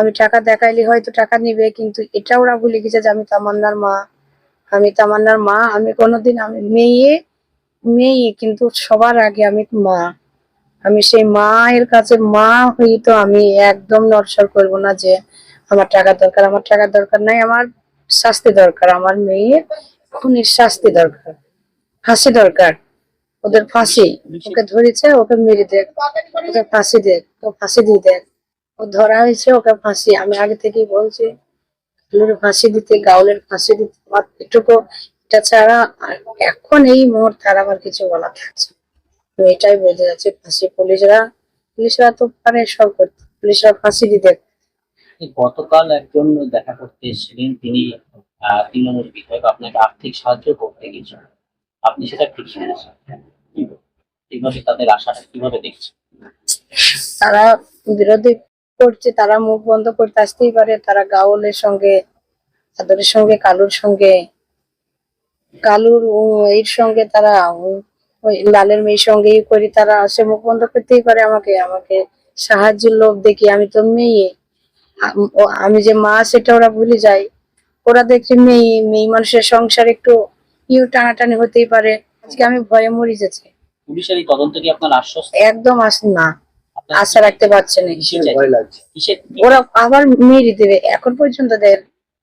আমি টাকা দেখাইলে হয়তো টাকা নিবে কিন্তু এটা ওরা ভুলে গেছে যে আমি তামান্নার মা। আমি তামান্নার মা আমি কোনোদিন আমি মেয়ে মেয়ে কিন্তু সবার আগে আমি মা। আমি সেই মায়ের কাছে মা হই তো আমি একদম নড়সড় করব না যে আমার টাকা দরকার। আমার টাকা দরকার নাই আমার শাস্তি দরকার। আমার মেয়ে খুনির শাস্তি দরকার ফাঁসি দরকার। ওদের ফাঁসি ওকে ধরেছে ওকে মেরে দেখ ওকে ফাঁসি দেখ ওকে ফাঁসি দিয়ে দেখ ও ধরা হয়েছে ওকে ফাঁসি। আমি আগে থেকেই বলছি গাউলের ফাঁসি দিতে গাউলের ফাঁসি দিতে আমার এটুকু এটা ছাড়া এখন এই মুহূর্তে আর আমার কিছু বলা থাকছে তো এটাই বলতে যাচ্ছে ফাঁসি পুলিশরা পুলিশরা তো পারে সব করতে পুলিশরা ফাঁসি দিতে। গতকাল একজন দেখা করতে এসেছিলেন তিনি তৃণমূল বিধায়ক আপনাকে আর্থিক সাহায্য করতে গেছেন আপনি সেটা ঠিক শুনেছেন। তাদের আশাটা কীভাবে দেখছেন? তারা বিরোধী করছে তারা মুখ বন্ধ করতে আসতেই পারে তারা গাওলের সঙ্গে আদরের সঙ্গে কালুর সঙ্গে কালুর এর সঙ্গে তারা ওই লালের মেয়ের সঙ্গে করি তারা সে মুখ বন্ধ করতেই পারে আমাকে আমাকে সাহায্যের লোভ দেখি আমি তো মেয়ে। আম- যে মা সেটা ওরা ভুলে যায়। ওরা দেখছে মেয়ে মেয়ে মানুষের সংসার একটু ইউ টানাটানি হতেই পারে। আজকে আমি ভয়ে মরি যাচ্ছি। পুলিশের এই তদন্ত কি আপনার আশ্বস্ত? একদম আস না। আশা রাখতে পারছে না ওরা আবার মেরে দেবে। এখন পর্যন্ত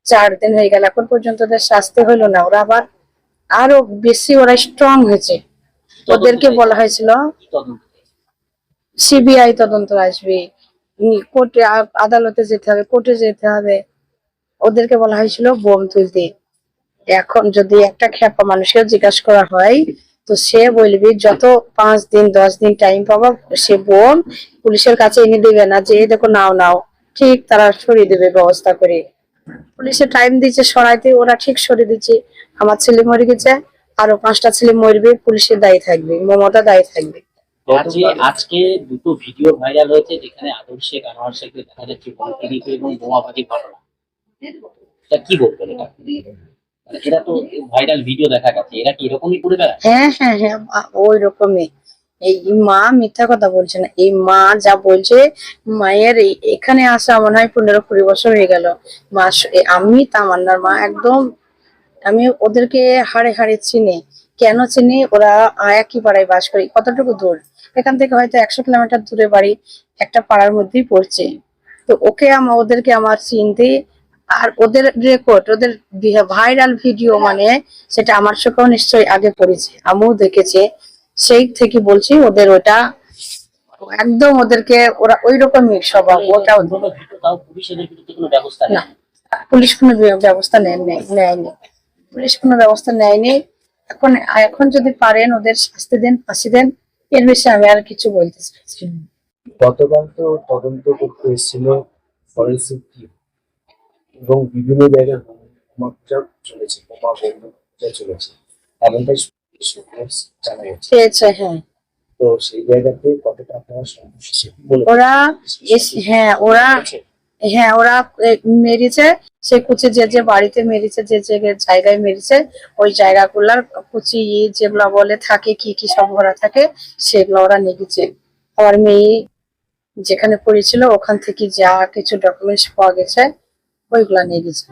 চার দিন হয়ে গেল এখন পর্যন্ত শাস্তি হলো না। ওরা আবার আরও বেশি ওরা স্ট্রং হয়েছে। ওদেরকে বলা হয়েছিল সিবিআই তদন্ত আসবে। কোর্টে আদালতে যেতে হবে কোর্টে যেতে হবে। ওদেরকে বলা হয়েছিল বোম তুলতে। এখন যদি একটা খেপা মানুষকে জিজ্ঞাসা করা হয় তো সে বলবে, যত পাঁচ দিন, দশ দিন টাইম পাবো, সে বোন পুলিশের কাছে এনে দেবে না যে দেখো, নাও নাও। ঠিক তারা সরিয়ে দেবে ব্যবস্থা করে। পুলিশে টাইম দিচ্ছে, সরাইতে, ওরা ঠিক সরিয়ে দিচ্ছে। আমার ছেলে মরে গেছে, আরও পাঁচটা ছেলে মরবে পুলিশের দায়ী থাকবে, মমতা দায়ী থাকবে। আজকে দুটো ভিডিও ভাইরাল হয়েছে, যেখানে আনোয়ার দেখা যাচ্ছে কি বলবেন এটা? এরা তো ভাইরাল ভিডিও দেখা গেছে। এরা কি এরকমই করে বেড়ায়? হ্যাঁ হ্যাঁ হ্যাঁ ওই রকমই এই মা মিথ্যা কথা বলছে না। এই মা যা বলছে, মায়ের এখানে আসা মনে হয় পনেরো কুড়ি বছর হয়ে গেল। মা আমি তামান্নার মা একদম, আমি ওদেরকে হাড়ে হাড়ে চিনি। কেন চিনি? ওরা একই পাড়ায় বাস করি, কতটুকু দূর? এখান থেকে হয়তো একশো কিলোমিটার দূরে বাড়ি একটা পাড়ার মধ্যেই পড়ছে। তো ওকে আমার ওদেরকে আমার চিনতে আর ওদের রেকর্ড ওদের ভাইরাল ভিডিও মানে সেটা আমার চোখেও নিশ্চয়ই আগে পড়েছে আমিও দেখেছি। সেই থেকে বলছি ওদের ওটা একদম ওদেরকে ওরা ওই রকমই স্বভাব ওটা না নেই? পুলিশ কোনো ব্যবস্থা নেয় নেয়- নেয়নি। পুলিশ কোনো ব্যবস্থা নেয়নি। এখন এখন যদি পারেন ওদের শাস্তি দেন ফাঁসি দেন এর বেশি আমি আর কিছু বলতে চাইছি। গতকাল তো তদন্ত করতে এসেছিল ফরেন্সিক টিম এবং বিভিন্ন জায়গায় চলেছে বোমা চলেছে। এমনটাই জানা গেছে হ্যাঁ। তো সেই জায়গাতে কতটা আপনারা সন্তুষ্ট বলে? ওরা হ্যাঁ ওরা হ্যাঁ ওরা মেরেছে সে কুচি যে যে বাড়িতে মেরেছে যে যে জায়গায় মেরেছে ওই জায়গাগুলার কুচি যেগুলো বলে থাকে কি কি সব ভরা থাকে সেগুলো ওরা নিয়ে গেছে আমার মেয়ে যেখানে পড়েছিল ওখান থেকে যা কিছু ডকুমেন্টস পাওয়া গেছে ওইগুলা নিয়ে গেছে।